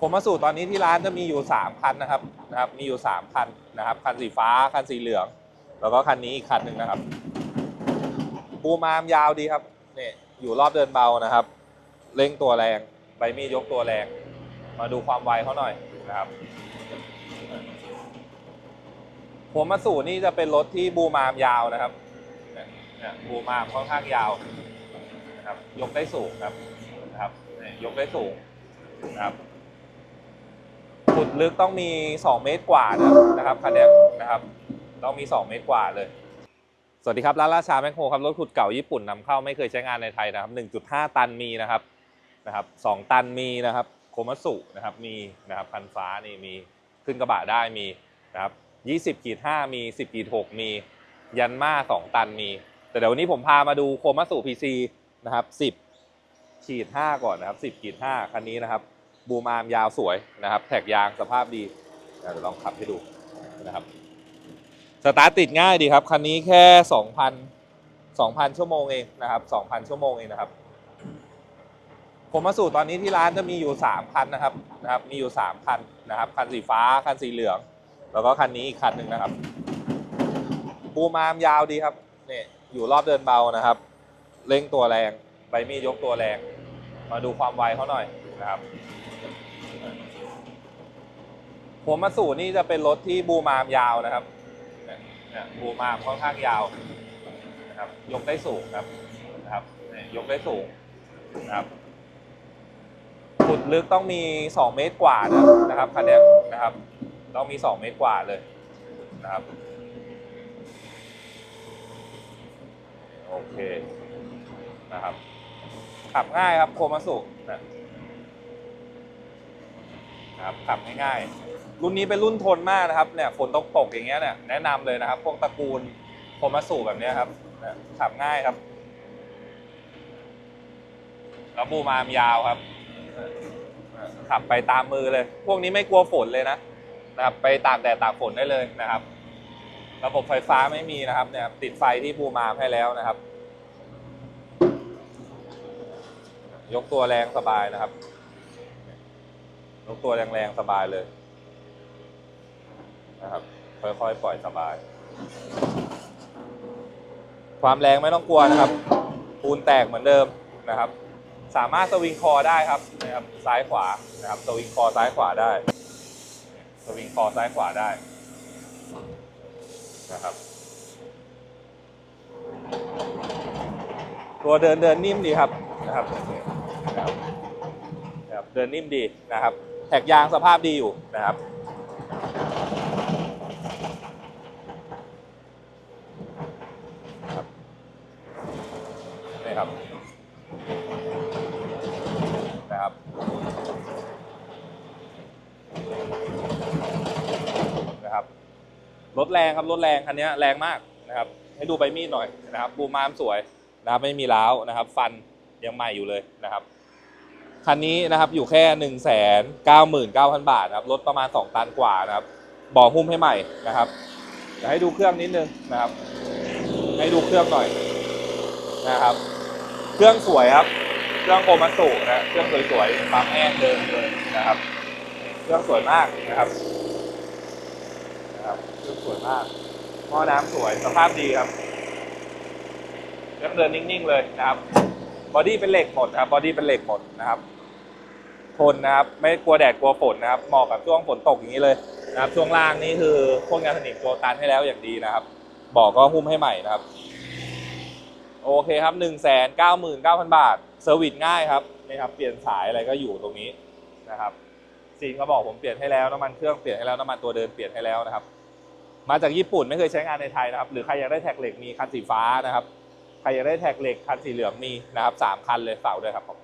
ผมมาสู่ตอนนี้ที่ร้านจะมีอยู่ 3 คันนะครับนะครับมีอยู่ 3 คันนะครับคันสีฟ้าคันสีเหลือง แล้วก็คันนี้อีกคันหนึ่งนะครับปูมามยาวดีครับเนี่ยอยู่รอบเดินเบานะครับเร่งตัวแรงใบมีดยกตัวแรง มาดูความไวเขาหน่อยนะครับผมมาสู่นี่จะเป็นรถที่บูมามยาวนะครับเนี่ยบูมามค่อนข้างยาวนะครับ ยกได้สูงครับนะครับยกได้สูงนะครับ ขุดลึกต้องมี 2 เมตรกว่านะครับคันนี้นะครับ ต้องมี 2 เมตรกว่าเลย สวัสดีครับร้านราชาแมคโครครับรถขุดเก่าญี่ปุ่นนำเข้าไม่เคยใช้งานในไทยนะครับ 1.5 ตันมีนะครับนะครับ 2 ตันมีนะครับ โคมัสุนะครับมีนะครับพันฟ้านี่มีขึ้นกระบะได้มีนะครับ20ขีด5มี 10ขีด6มียันมา2 ตันมี แต่เดี๋ยววันนี้ผมพามาดูโคมัสุ PC นะครับ10ขีด5ก่อนนะครับ10ขีด5คันนี้นะครับ บูมอาร์มยาวสวยนะครับ แท็กยางสภาพดีเดี๋ยวลองขับให้ดูนะครับสตาร์ทติดง่ายดีครับ คันนี้แค่ 2,000 2,000 ชั่วโมงเองนะครับ 2,000 ชั่วโมงเองนะครับ ผมมาสู่ตอนนี้ที่ร้านจะมีอยู่ 3 คันนะครับนะครับ มีอยู่ 3 คันนะครับ คันสีฟ้า คันสีเหลือง แล้วก็คันนี้อีกคันหนึ่งนะครับปูมามยาวดีครับเนี่ยอยู่รอบเดินเบานะครับ เร่งตัวแรง ใบมีดยกตัวแรง มาดูความไวเขาหน่อยนะครับ ผมมาสูนี่จะเป็นรถที่บูมามยาวนะครับบูมามค่อนข้างยาวนะครับยกได้สูงครับนะครับยกได้สูงนะครับขุดลึกต้องมี 2 เมตรกว่านะครับคันนี้นะครับ ต้องมี 2 เมตรกว่าเลยนะครับโอเคนะครับขับง่ายครับโคมาสุนะ นะครับขับง่ายๆ รุ่นนี้เป็นรุ่นทนมากนะครับเนี่ยฝนตกตกอย่างเงี้ยเนี่ยแนะนำเลยนะครับพวกตระกูลโคมาสุแบบเนี้ยครับขับง่ายครับแล้วบูมามยาวครับขับไปตามมือเลย พวกนี้ไม่กลัวฝนเลยนะนะครับ ไปตากแดดตากฝนได้เลยนะครับ ระบบไฟฟ้าไม่มีนะครับเนี่ยติดไฟที่ภูมามให้แล้วนะครับ ยกตัวแรงสบายนะครับ ยกตัวแรงๆสบายเลยนะครับค่อยๆปล่อยสบาย ความแรงไม่ต้องกลัวนะครับปูนแตกเหมือนเดิมนะครับ สามารถสวิงคอได้ครับนะครับซ้ายขวานะครับสวิงคอซ้ายขวาได้ สวิงคอซ้ายขวาได้นะครับ ตัวเดินเดินนิ่มดีครับนะครับนะครับนะครับเดินนิ่มดีนะครับ แท็กยางสภาพดีอยู่นะครับครับ นี่ครับ นะครับ นะครับ รถแรงครับ รถแรงคันนี้แรงมากนะครับ ให้ดูใบมีดหน่อยนะครับ บูมมามสวยนะครับ ไม่มีร้าวนะครับ ฟันยังใหม่อยู่เลยนะครับ คันนี้นะครับอยู่แค่หนึ่งแสนเก้าหมื่นเก้าพันบาทนะครับรถประมาณสองตันกว่านะครับบ่อหุ้มให้ใหม่นะครับเดี๋ยวให้ดูเครื่องนิดนึงนะครับ ให้ดูเครื่องหน่อยนะครับ เครื่องสวยครับ เครื่องโคมัสุนะเครื่องสวยๆปั๊มแห้งเดิมเลยนะครับ เครื่องสวยมากนะครับนะครับเครื่องสวยมากหม้อน้ำสวยสภาพดีครับเครื่องเดินนิ่งๆเลยนะครับบอดี้เป็นเหล็กหมดครับบอดี้เป็นเหล็กหมดนะครับ ทนนะครับ ไม่กลัวแดดกลัวฝนนะครับเหมาะกับช่วงฝนตกอย่างนี้เลยนะครับช่วงล่างนี่คือพ่นงานสนิมตัวตันให้แล้วอย่างดีนะครับบอกก็หุ้มให้ใหม่นะครับ โอเคครับหนึ่งแสนเก้าหมื่นเก้าพันบาทเซอร์วิสง่ายครับนี่ครับ เปลี่ยนสายอะไรก็อยู่ตรงนี้นะครับซีนก็บอกผมเปลี่ยนให้แล้วน้ำมันเครื่องเปลี่ยนให้แล้วน้ำมันตัวเดินเปลี่ยนให้แล้วนะครับ มาจากญี่ปุ่นไม่เคยใช้งานในไทยนะครับ หรือใครอยากได้แท็กเหล็กมีคันสีฟ้านะครับใครอยากได้แท็กเหล็กคันสีเหลืองมีนะครับสามคันเลยฝาด้วยครับผม